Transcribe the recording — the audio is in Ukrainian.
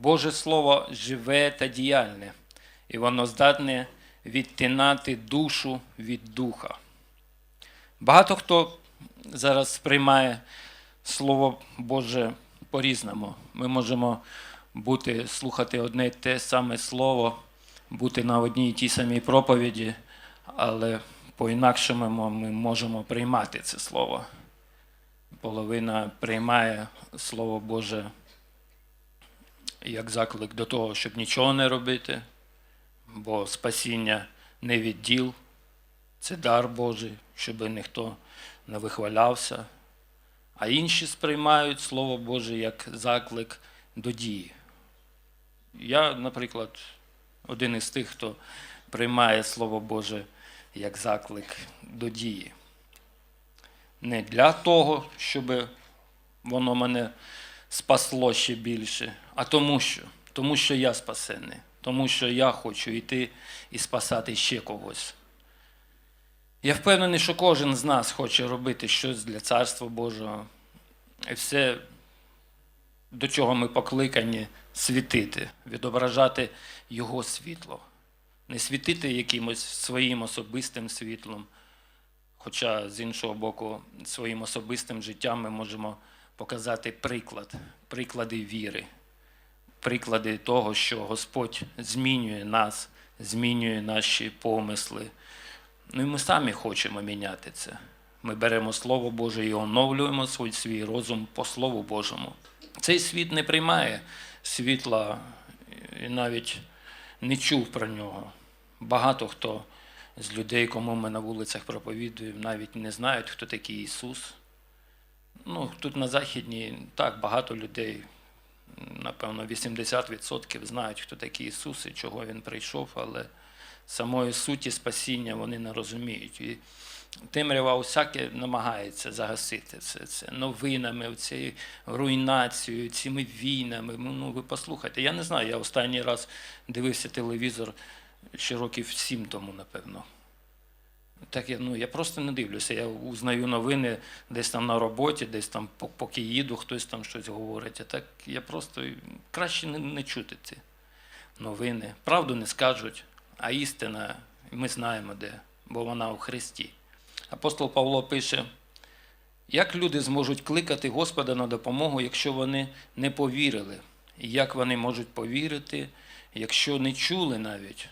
Боже Слово живе та діяльне, і воно здатне відтинати душу від духа. Багато хто зараз сприймає Слово Боже по-різному. Ми можемо бути, слухати одне й те саме слово, бути на одній і тій самій проповіді, але по-інакшому ми можемо приймати це слово. Половина приймає Слово Боже як заклик до того, щоб нічого не робити, бо спасіння не від діл, це дар Божий, щоб ніхто не вихвалявся. А інші сприймають Слово Боже як заклик до дії. Я, наприклад, один із тих, хто приймає Слово Боже як заклик до дії. Не для того, щоб воно мене спасло ще більше, а тому що, тому що я спасений, тому що я хочу йти і спасати ще когось. Я впевнений, що кожен з нас хоче робити щось для Царства Божого. І все, до чого ми покликані, світити, відображати Його світло. Не світити якимось своїм особистим світлом. Хоча, з іншого боку, своїм особистим життям ми можемо показати приклад, приклади віри, приклади того, що Господь змінює нас, змінює наші помисли. Ну і ми самі хочемо міняти це. Ми беремо Слово Боже і оновлюємо свій, свій розум по Слову Божому. Цей світ не приймає світла і навіть не чув про нього. Багато хто з людей, кому ми на вулицях проповідуємо, навіть не знають, хто такий Ісус. Ну, тут на Західній так багато людей, напевно, 80% знають, хто такий Ісус і чого Він прийшов, але самої суті спасіння вони не розуміють. І темрява усяке намагається загасити все це новинами, цією руйнацією, цими війнами. Ну, ви послухайте, я не знаю, я останній раз дивився телевізор ще років сім тому, напевно. Так я, ну, я просто не дивлюся. Я узнаю новини десь там на роботі, десь там поки їду, хтось там щось говорить. А так я просто краще не, не чути ці новини. Правду не скажуть, а істина ми знаємо де, бо вона у Христі. Апостол Павло пише: як люди зможуть кликати Господа на допомогу, якщо вони не повірили? І як вони можуть повірити, якщо не чули навіть